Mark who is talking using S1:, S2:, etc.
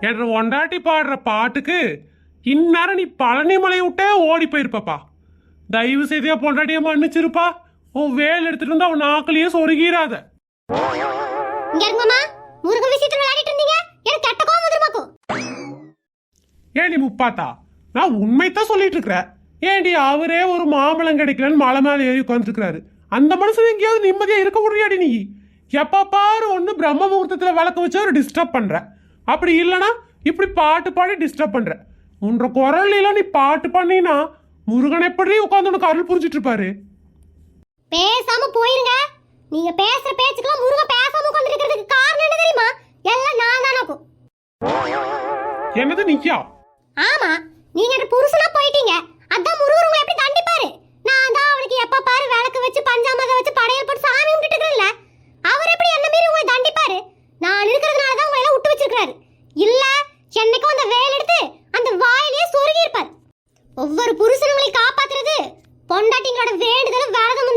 S1: என்ற ஒண்டாட்டி பாடுற பாட்டுக்கு இந்நேரம் நீ பழனி மலை விட்டே ஓடி போயிருப்பப்பா. தயவு செய்தியா பொண்டாட்டிய மன்னிச்சிருப்பா. உன் வேல் எடுத்துட்டு இருந்தா அவன் நாக்கிலேயே ஏன் நீ முப்பாத்தா நான் உண்மைத்தான் சொல்லிட்டு இருக்கிறேன் ஏன்டி அவரே ஒரு மாம்பழம் கிடைக்கலன்னு மலை மேலே ஏறி உட்காந்துருக்காரு அந்த மனுஷன் எங்கேயாவது நிம்மதியா இருக்க முடியாடி நீ? எப்ப பாரு ஒண்ணு பிரம்ம முகூர்த்தத்துல விளக்க வச்சு ஒரு டிஸ்டர்ப் பண்ற. அப்படி இல்லனா இப்படி பாட்டு பாடி டிஸ்டர்ப் பண்ற. உன்ற குரல்ல நீ பாட்டு பண்ணினா முருகன் எப்படி உட்காந்து உனக்கு அருள் புரிஞ்சிட்டு இருப்பாரு?
S2: பேசாம போயிருங்க. நீங்க பேசுற பேச்சுக்கெல்லாம் முருகன் பேசாம உட்கார்ந்திருக்கிறதுக்கு காரணம் என்ன தெரியுமா? எல்லாம் நான் தானாக்கும்
S1: என்னது நிக்கியா
S2: ஆமா. நீங்க புருஷனா போயிட்டீங்க அதான் முருகர் உங்களை எப்படி தண்டிப்பாரு நான் தான் அவனுக்கு எப்ப பாரு விளக்கு வச்சு பஞ்சாமதம் வச்சு படையல் போட்டு சாமி கும்பிட்டு இருக்கேன்ல அவர் எப்படி என்ன மீறி உங்களை தண்டிப்பாரு நான் இருக்கிறதுனால தான் உங்களை எல்லாம் விட்டு வச்சிருக்காரு இல்ல என்னைக்கும் அந்த வேல் எடுத்து அந்த வாயிலேயே சொருகி இருப்பார் ஒவ்வொரு புருஷனுங்களை காப்பாத்துறது பொண்டாட்டிங்களோட வேண்டுதலும் விரதமும்